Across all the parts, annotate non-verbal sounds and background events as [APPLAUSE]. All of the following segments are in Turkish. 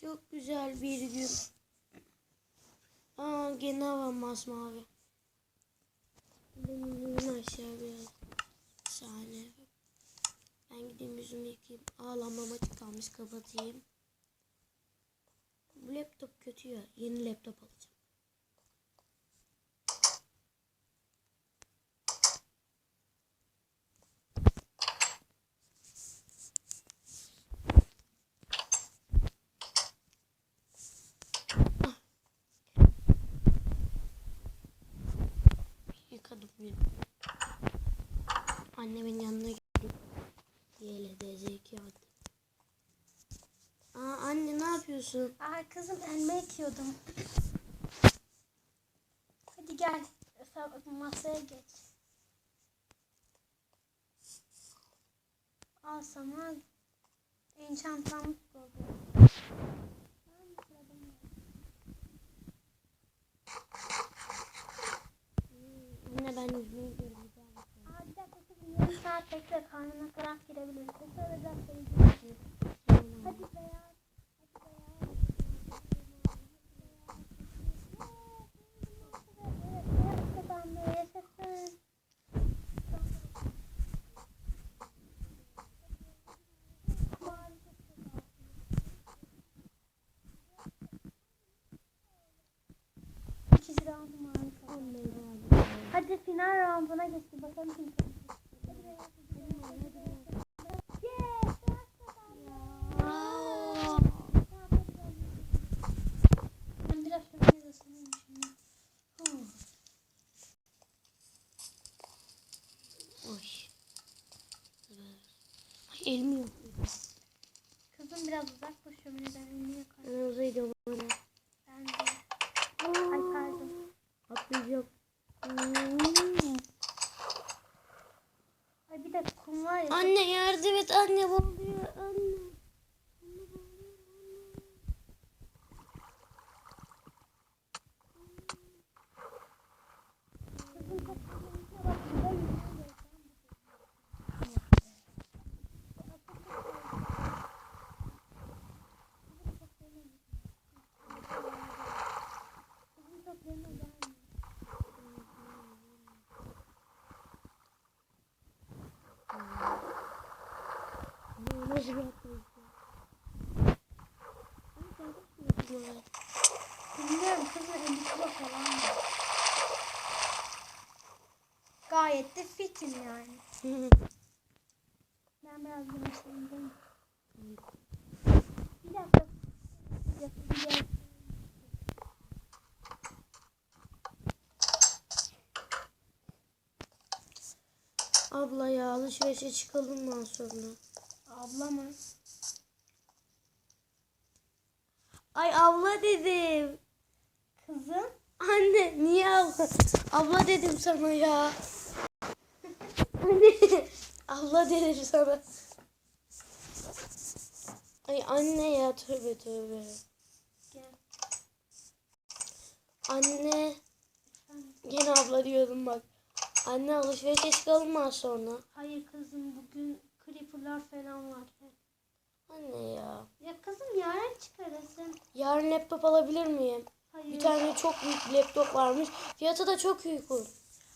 Çok güzel bir gün. Aa gene hava masmavi. Benim yüzüm aşağı biraz. Bir saniye. Ben gideyim yüzümü yıkayayım. Ağlamam açık kalmış kapatayım. Bu laptop kötü ya. Yeni laptop alacağım. Yıkadım bir. Annemin yanına gittim. YLDZ kağıdı. Aa anne ne yapıyorsun? Aa kızım elma ekiyordum. Hadi gel. Masaya geç. Al sana enchantlanmış oldu. Anne ben yüzümü yıkıyorum. Aa bir dakika kızım yarım saat bekle karnına kramp girebilir. Alacak seni. Hadi beyaz. Hadi final rounduna geçti. Bakalım kim kazanacak. Hadi beyaz. Hadi beyaz. Yes, beyaz kazandı. Aa, Ben biraz şöyle ısınayım şimdi. Huh. Oy. Ay elimi yok. Kızım biraz uzak dur şömineden elini yakar. Ben uzayacağım öyle. Ben de. Ay pardon. Atlayacağım. Ay bir de kum var ya. Anne yardım et anne boğuluyor anne. Kızım çok kızım. Bak burada yüzüyor. Kızım çok yanına gelmiyor. Mi yapıyor? Bilmiyorum kızım 50 kilo falan var. Gayet de fitim yani. [LAUGHS] Ben biraz güneşlendim. Bir dakika. Yapacağım. Abla ya alışverişe çıkalım sonra? Abla mı? Ay abla dedim. Kızım. Anne niye abla? Abla dedim sana ya. Anne abla dedim sana. Ay anne ya tövbe tövbe. Gel. Anne yine abla diyordum bak. Anne alışverişe çıkalım mı az sonra? Hayır kızım bugün creeperlar falan var. Anne ya. Ya kızım yarın çıkarırsın. Yarın laptop alabilir miyim? Hayır. Bir tane çok büyük bir laptop varmış. Fiyatı da çok uygun.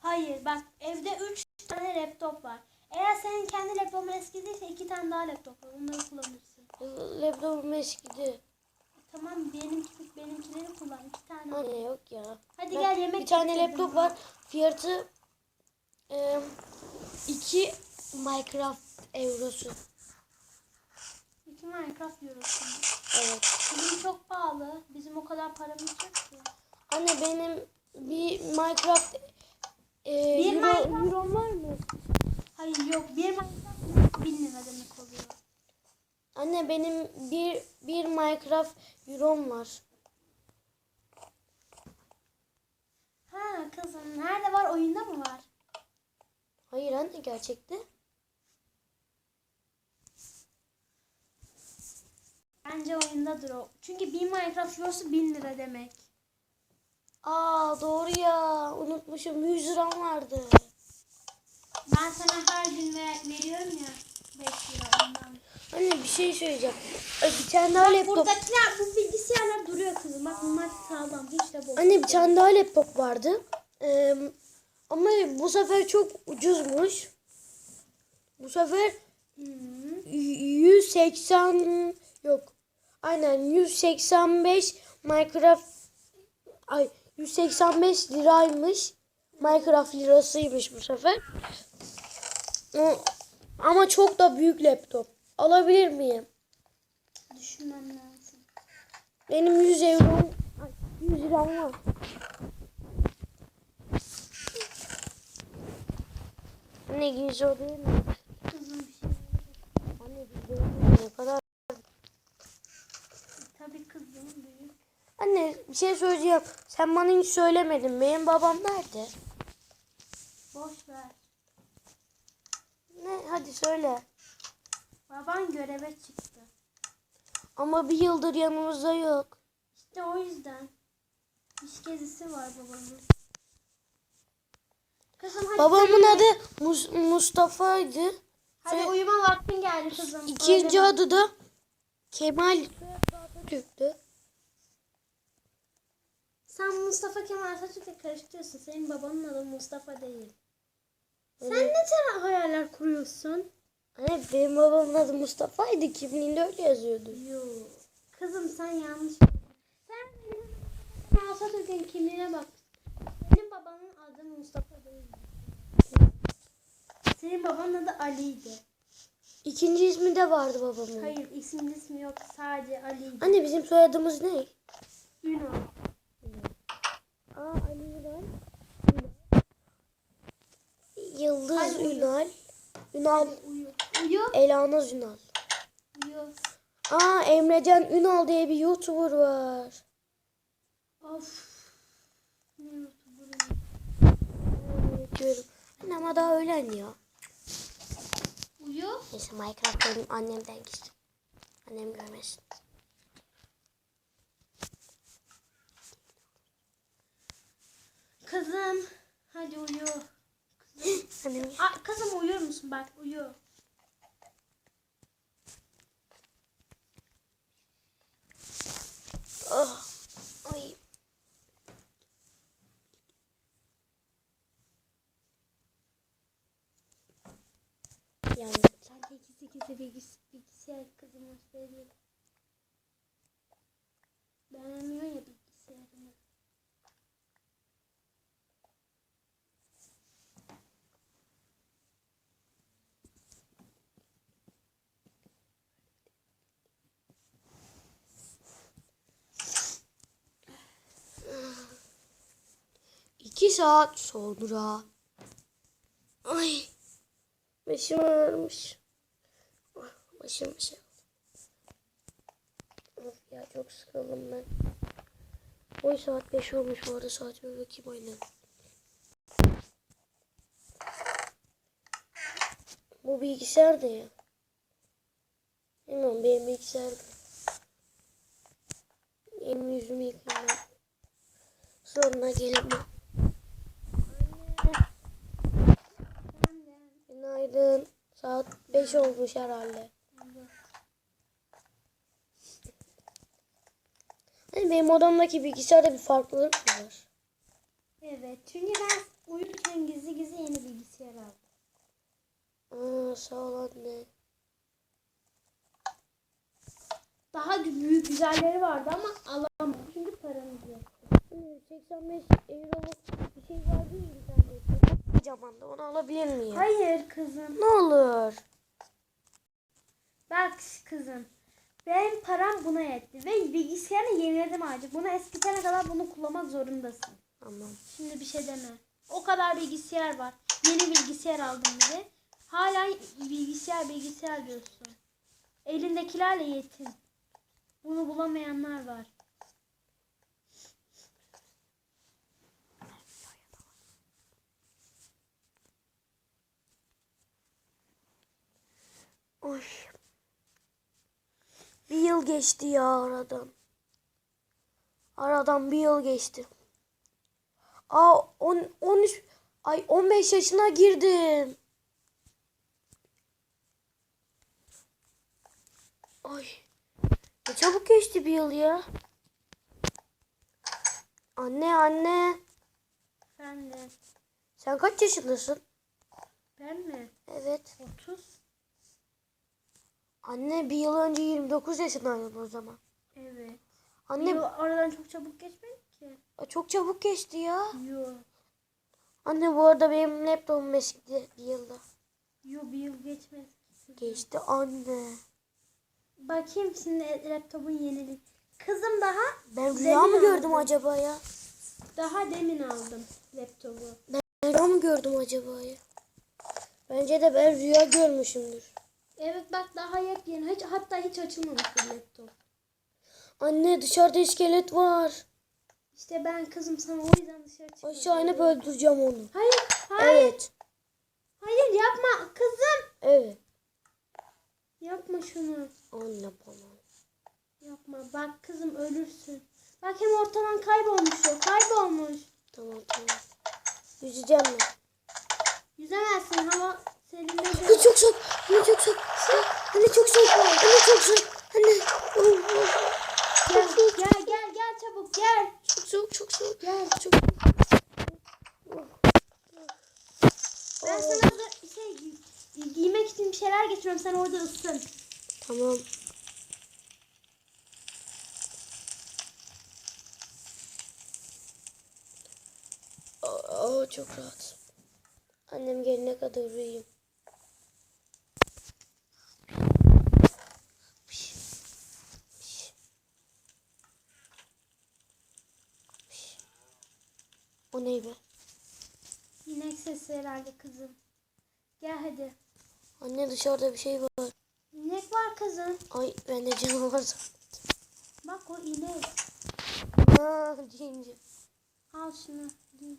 Hayır bak evde 3 tane laptop var. Eğer senin kendi laptopun eskidiyse 2 tane daha laptop var. Onları kullanırsın. Laptopum eskidi. Tamam benimki, benimkileri kullan. 2 tane. Anne yok ya. Hadi Ben- gel yemek Bir tane laptop var. Fiyatı e, 2 Minecraft eurosu. 2 Minecraft eurosu. Evet. Bizim çok pahalı. Bizim o kadar paramız yok ki. Anne benim bir Minecraft e, Bir euro, Minecraft- eurom var mı? Hayır yok. Bir Minecraft 1000 lira demek oluyor. Anne benim bir bir Minecraft eurom var. Ha kızım nerede var? Oyunda mı var? Hayır anne gerçekte. Bence oyundadır o. Çünkü bir Minecraft eurosu 1000 lira demek. Aa doğru ya. Unutmuşum. 100 liram vardı. Ben sana her gün ver- veriyorum ya. 5 lira ondan. Anne bir şey söyleyeceğim. Bir tane daha laptop. Buradakiler bu bilgisayarlar duruyor kızım. Bak bunlar sağlam. Hiç de bozulmuyor. Anne bir tane daha laptop vardı. Ee, ama bu sefer çok ucuzmuş. Bu sefer Hı. 180 yok. Aynen 185 Minecraft ay 185 liraymış. Minecraft lirasıymış bu sefer. Ama çok da büyük laptop. Alabilir miyim? Düşünmem lazım. Benim 100 euro ay, 100 liram var. 100 euro değil mi? Kızım bir şey. Anne 100 euro ne kadar? Tabii kızım büyük. Anne bir şey söyleyeceğim. Sen bana hiç söylemedin. Benim babam nerede? Boş ver. Ne? Hadi söyle. Baban göreve çıktı. Ama bir yıldır yanımızda yok. İşte o yüzden. İş gezisi var babamın. Kızım hadi Babamın sen- adı Mus- Mustafa'ydı. Hadi Ve uyuma vaktin geldi kızım. İkinci Öyle- adı da Kemal Atatürk'tü. Sen Mustafa Kemal Atatürk'le karıştırıyorsun. Senin babanın adı Mustafa değil. Sen Evet. ne tane hayaller kuruyorsun? Anne benim babamın adı Mustafa'ydı. Kimliğinde öyle yazıyordu. Yok. Kızım sen yanlış. Sen benim Atatürk'ün kimliğine bak. Benim babanın adı Mustafa değil. Senin babanın adı Ali'ydi. İkinci ismi de vardı babamın. Hayır isim ismi yok. Sadece Ali'ydi. Anne bizim soyadımız ne? Ünal. Aa Ali Ünal. Yıldız Hadi. Ünal. Ünal. Uyu. Uyu. Elanaz Ünal. Uyu. Aa Emrecan Ünal diye bir YouTuber var. Of. Ne diyorum. Anne ama daha öğlen ya. Uyu. Neyse Minecraft benim annemden gizli. Annem görmesin. Kızım. Hadi uyu. Aa, kızım uyur musun? Bak uyu. oh. Ay. Yani Sen de ikisi ikisi bilgis bilgisayar kızım söyleyeyim. Beğenmiyor ya bilgisayarını. İki saat sonra. Ay. Başım ağrımış. Ah, Başım şey ya çok sıkıldım ben. Oy saat 5 olmuş bu arada saatime bakayım aynen. Bu bilgisayar da ya. Bilmiyorum benim bilgisayar da. Elimi yüzümü yıkayayım ben. Sonra gelin. Anne. Ben de. Günaydın. Saat 5 olmuş herhalde. Hani benim odamdaki bilgisayarda bir farklılık mı var? Evet. Çünkü ben uyurken gizli gizli yeni bilgisayar aldım. Aa sağ ol anne. Daha büyük güzelleri vardı ama alamadım. Çünkü paramız yok. Hani 85 euroluk bir şey var değil mi sende? Kocaman da onu alabilir miyim? Hayır kızım. Ne olur. Bak kızım. Benim param buna yetti. Ve bilgisayarını yeniledim artık. Bunu eskitene kadar bunu kullanmak zorundasın. Tamam. Şimdi bir şey deme. O kadar bilgisayar var. Yeni bilgisayar aldım bir de. Hala bilgisayar bilgisayar diyorsun. Elindekilerle yetin. Bunu bulamayanlar var. Oy. Yıl geçti ya aradan. Aradan bir yıl geçti. Aa 10 13 ay 15 yaşına girdim. Ay. Ne çabuk geçti bir yıl ya. Anne anne. De. Sen kaç yaşındasın? Ben mi? Evet. 30. Anne bir yıl önce 29 yaşındaydın o zaman. Evet. Anne Yo, aradan çok çabuk geçmedi ki. çok çabuk geçti ya. Yo. Anne bu arada benim laptopum eskidi bir yılda. Yo bir yıl geçmedi. Geçti anne. Bakayım şimdi laptopun yenili. Kızım daha Ben rüya mı gördüm aldım. acaba ya? daha demin aldım laptopu. Ben rüya mı gördüm acaba ya? Bence de ben rüya görmüşümdür. Evet bak daha yepyeni. Hiç, hatta hiç açılmamış bir laptop. Anne dışarıda iskelet var. İşte ben kızım sana o yüzden dışarı çıkmadım. Aşağı inip öldüreceğim onu. Hayır, hayır, Evet. hayır yapma kızım. Evet. Yapma şunu. Anne bana. Yapma. Bak kızım ölürsün. Bak hem ortadan kaybolmuş o. Kaybolmuş. Tamam tamam. Yüzeceğim ben. Yüzemezsin hava Anne çok soğuk. Anne çok soğuk. Anne çok soğuk. Anne çok soğuk. Anne. Oh, oh. Gel, gel gel gel çabuk gel. Çok soğuk çok soğuk. Gel. Çok Ben sana da şey gi- giymek için bir şeyler getiriyorum. Sen orada ısın. Tamam. Aa, çok rahat. Annem gelene kadar uyuyayım. O ne be? İnek sesi herhalde kızım. Gel hadi. Anne dışarıda bir şey var. İnek var kızım. Ay bende canavar sandım. Bak o inek. Aa deyince. Al şunu. Giy.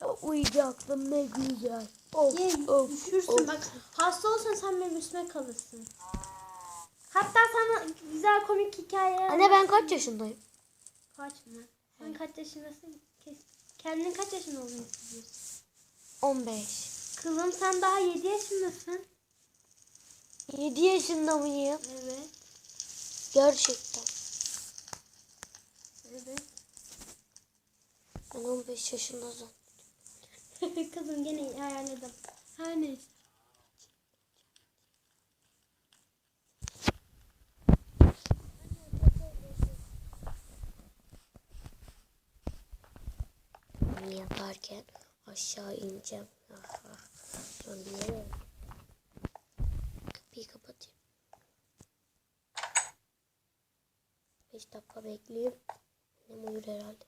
Ya uyuyacaktım ne güzel. Of Giy. of Üşürsün. of. Bak hasta olsan sen benim üstüme kalırsın. Hatta sana güzel komik hikayeler Anne ben kaç yaşındayım? Kaç mı? Sen kaç yaşındasın? Kendin kaç yaşında olduğunu hissediyorsun? 15. Kızım sen daha 7 yaşındasın. 7 yaşında mıyım? Evet. Gerçekten. Evet. Ben 15 yaşında zaten. [LAUGHS] Kızım gene ayarladım. Her neyse. Yaparken aşağı ineceğim. Ah, ah. Sonra yere- Kapıyı kapatayım. 5 dakika bekleyeyim. Annem uyur herhalde.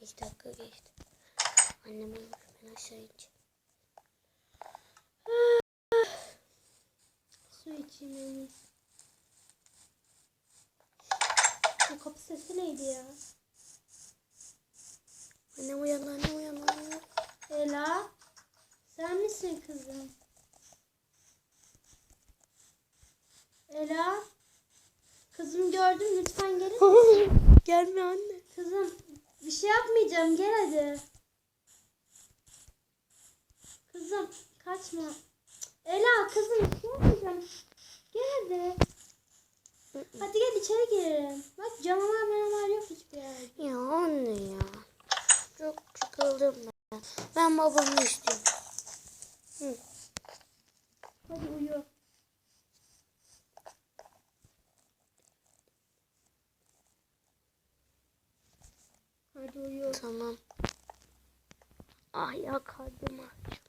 5 dakika geçti. Annem uyumuş. Ben aşağı ineceğim. Su içeyim. Bu kapı sesi neydi ya? Annem uyandı. Annem uyandı. Ela. Sen misin kızım? Ela. Kızım gördüm lütfen gelin. [LAUGHS] Gelme anne. Kızım bir şey yapmayacağım gel hadi. Kızım kaçma. Ela kızım bir şey yapmayacağım. Gel hadi. Hadi gel içeri girelim. Bak canavar canavar yok hiçbir yerde. Ya anne ya. Çok sıkıldım ben. Ben babamı istiyorum. Hı. Hadi uyu. Hadi uyu. Tamam. Ah ya kalbim ağrıyor.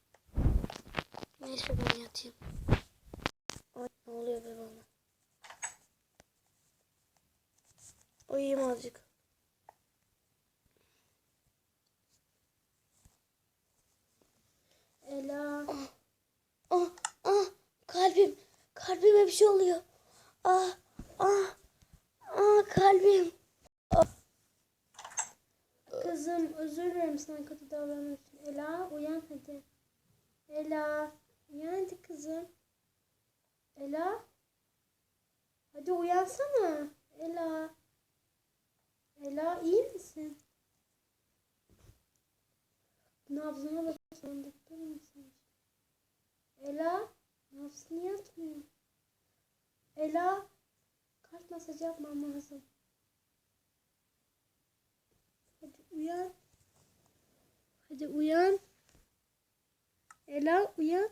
Neyse ben yatayım. Ay ne oluyor be bana? Uyuyayım azıcık. Ela. Ah ah kalbim. Kalbime bir şey oluyor. Ah ah ah kalbim. Kızım özür dilerim sana kötü davranmak için. Ela uyan hadi. Ela uyan hadi kızım. Ela. Hadi uyansana. Ela. Ela iyi misin? Nabzına bakın. Doktor musun? Ela nasıl yatmıyor? Ela kaç masaj yapmam lazım. Hadi uyan. Hadi uyan. Ela uyan.